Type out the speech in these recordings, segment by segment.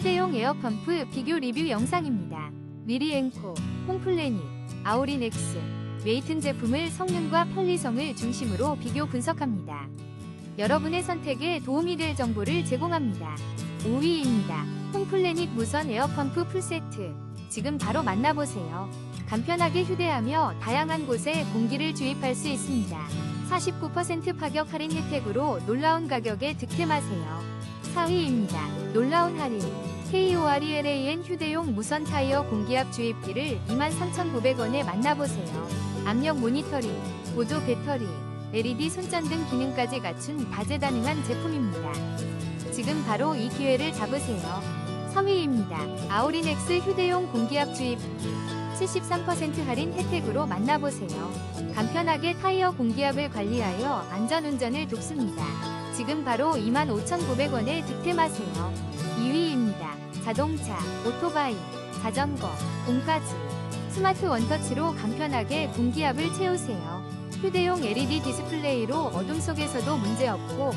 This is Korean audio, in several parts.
휴대용 에어펌프 비교 리뷰 영상입니다. 리리앵코, 홈플래닛, 아우리넥스, 메이튼 제품을 성능과 편리성을 중심으로 비교 분석합니다. 여러분의 선택에 도움이 될 정보를 제공합니다. 5위입니다. 홈플래닛 무선 에어펌프 풀세트. 지금 바로 만나보세요. 간편하게 휴대하며 다양한 곳에 공기를 주입할 수 있습니다. 49% 파격 할인 혜택으로 놀라운 가격에 득템하세요. 4위입니다. 놀라운 할인. KORELAN 휴대용 무선 타이어 공기압 주입기를 23,900원에 만나보세요. 압력 모니터링, 보조 배터리, LED 손전 등 기능까지 갖춘 다재다능한 제품입니다. 지금 바로 이 기회를 잡으세요. 3위입니다. 아우리넥스 휴대용 공기압 주입기 73% 할인 혜택으로 만나보세요. 간편하게 타이어 공기압을 관리하여 안전운전을 돕습니다. 지금 바로 25,900원에 득템하세요. 2위입니다. 자동차, 오토바이, 자전거, 공까지 스마트 원터치로 간편하게 공기압을 채우세요. 휴대용 LED 디스플레이로 어둠 속에서도 문제없고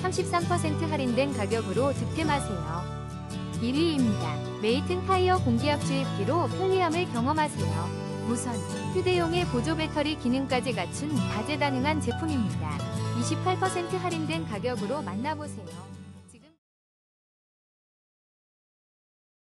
33% 할인된 가격으로 득템하세요. 1위입니다. 메이튼 타이어 공기압 주입기로 편리함을 경험하세요. 무선, 휴대용의 보조 배터리 기능까지 갖춘 다재다능한 제품입니다. 28% 할인된 가격으로 만나보세요.